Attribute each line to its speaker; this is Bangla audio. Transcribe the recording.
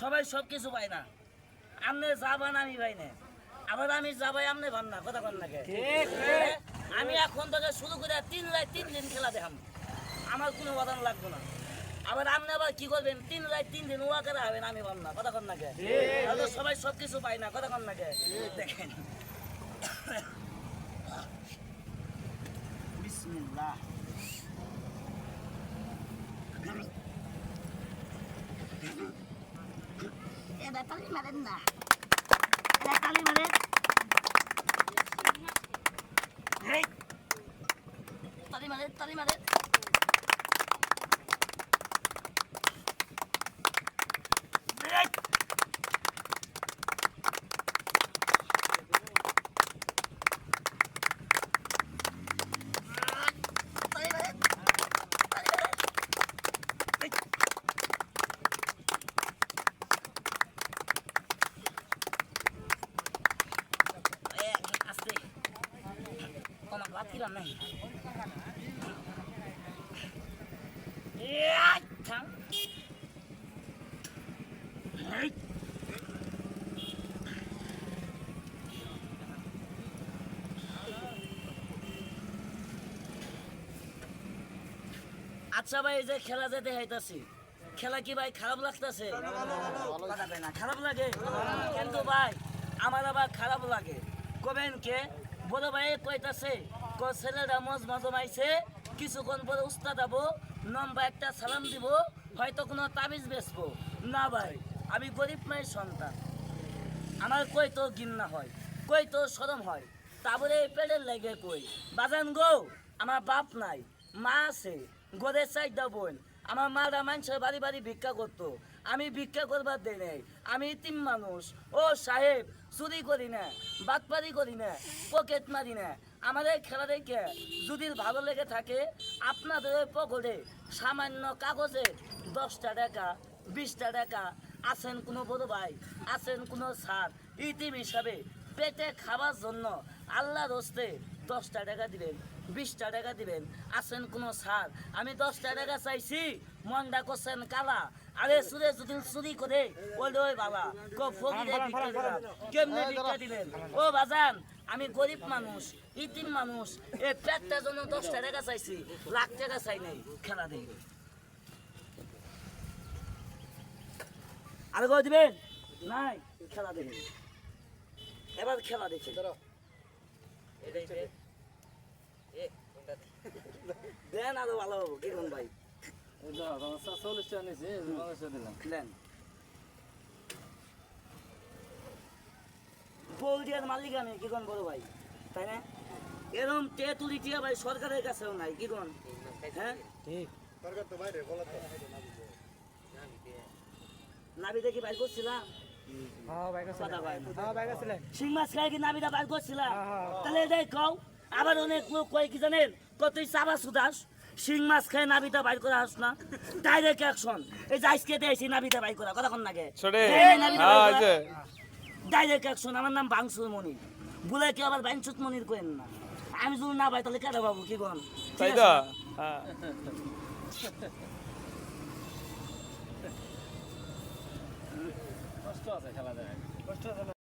Speaker 1: সবাই সব কিছু পায় না। আমনে যাবান আমি পাই না। আবার আমি যাবাই আমনে ভান না কথা কন নাকি আমি এখন থেকে শুরু করে তিন রাত তিন দিন খেলা দেখাম। আমার কোনো বাদান লাগবে না। আবার আপনি আবার কি করবেন? তিন রাত তিন দিন ওয়া করে হবেন আমি ভাব না কথা কন নাকি তাহলে সবাই সব কিছু পায় না কথা কন নাকি দেখেন। বিসমিল্লাহ। এটা তালি মারেন না এটা তালি মারেন তালি মারেন তালি এই, তালি মারেন, তালি মারেন। এই, এ, আস্তে কমা বাদ দিলাম নাই এই, থাম। এই। আচ্ছা ভাই, এই যে খেলা যে দেখাইতাছি, খেলা কি ভাই খারাপ লাগতেছে? না, খারাপ লাগে। কিন্তু ভাই, আমার আবার খারাপ লাগে। কবেন কে? বড় ভাই কইতাছে ক ছেলেরা মজ মজমাইছে কিছুক্ষণ পরে উস্তাদ আবো নম্বর একটা সালাম দিব, হয়তো কোনো তাবিজ বেচবো। না ভাই, আমি গরিব মায়ের সন্তান। আমার কই তো গিন্না হয় কই তো সরম হয় তারপরে পেটের লেগে কই? বাজান গো, আমার বাপ নাই, মা আছে গোদের চাইটা বোন। আমার মারা মানুষের বাড়ি বাড়ি ভিক্ষা করতো। আমি ভিক্ষা করবার দেই নাই। আমি তিন মানুষ। ও সাহেব, চুরি করি না, বাটপারি করি না, পকেট মারি না। আমাদের খেলা দেখে যদি ভালো লেগে থাকে, আপনাদের পকেটে সামান্য কাগজে দশটা টাকা, বিশটা টাকা আছেন কোনো বড় ভাই, আছেন কোনো স্যার, ইতিম হিসাবে পেটে খাবার জন্য আল্লাহ রস্তে দশটা টাকা দিবেন, বিশটা টাকা দিবেন, আছেন কোনো স্যার, আমি দশটা টাকা চাইছি, মনটা করছেন কালা আরে সুরে যদি চুরি করে। ওই ওই বাবা কো ফকিরে ভিক্ষা দিলাম। কেমনে ভিক্ষা দিবেন? ও বাজান আমি গরিব মানুষ ইতিম মানুষ। এই পেটটার জন্য দশটা টাকা চাইছি লাখ টাকা চাই নাই খেলা দিই। আর করে দিবেন? নাই খেলা দেখেন এবার খেলা দেখে। দেন আরও ভালো হব কীরকম ভাই।
Speaker 2: চল্লিশ টাকা নিয়েছি পঞ্চাশ দিলাম
Speaker 1: দেন পোলট্রিয়ার মালিক আমি কি কোন বড় ভাই? তাই না? এরকম তেঁতুলি টিয়া ভাই সরকারের কাছেও নাই কি কোন? হ্যাঁ?
Speaker 2: ঠিক
Speaker 1: নাবি দেখি বাইর করছিলাম
Speaker 2: হ্যাঁ। হ্যাঁ বাইক আসলে
Speaker 1: শিং মাছ খাই কি নাবিটা বাইর করছিলাম। তাহলে এটাই কও আবার অনেক লোক কয় কি জানেন? কত চাবা সুদাস শিং মাছ খাই নাবিটা বাইর করা হাস না। ডাইরেক্ট অ্যাকশন এই যে আজকে দিয়েছি নাবিটা বাইর করা কথা কোন নাগে
Speaker 3: ছোটে। হ্যাঁ
Speaker 1: বাইর
Speaker 3: এই
Speaker 1: করা।
Speaker 3: যে।
Speaker 1: ডাইরেক্ট অ্যাকশন আমার নাম বাংসুর মনির। বলে কি আবার বাংসুত মনির কেন না। আমি যদি না পাই তাহলে কেটে বাবু কি কন?
Speaker 3: তাই তো? হ্যাঁ।
Speaker 2: কষ্ট আছে খেলা দেয় কষ্ট আছে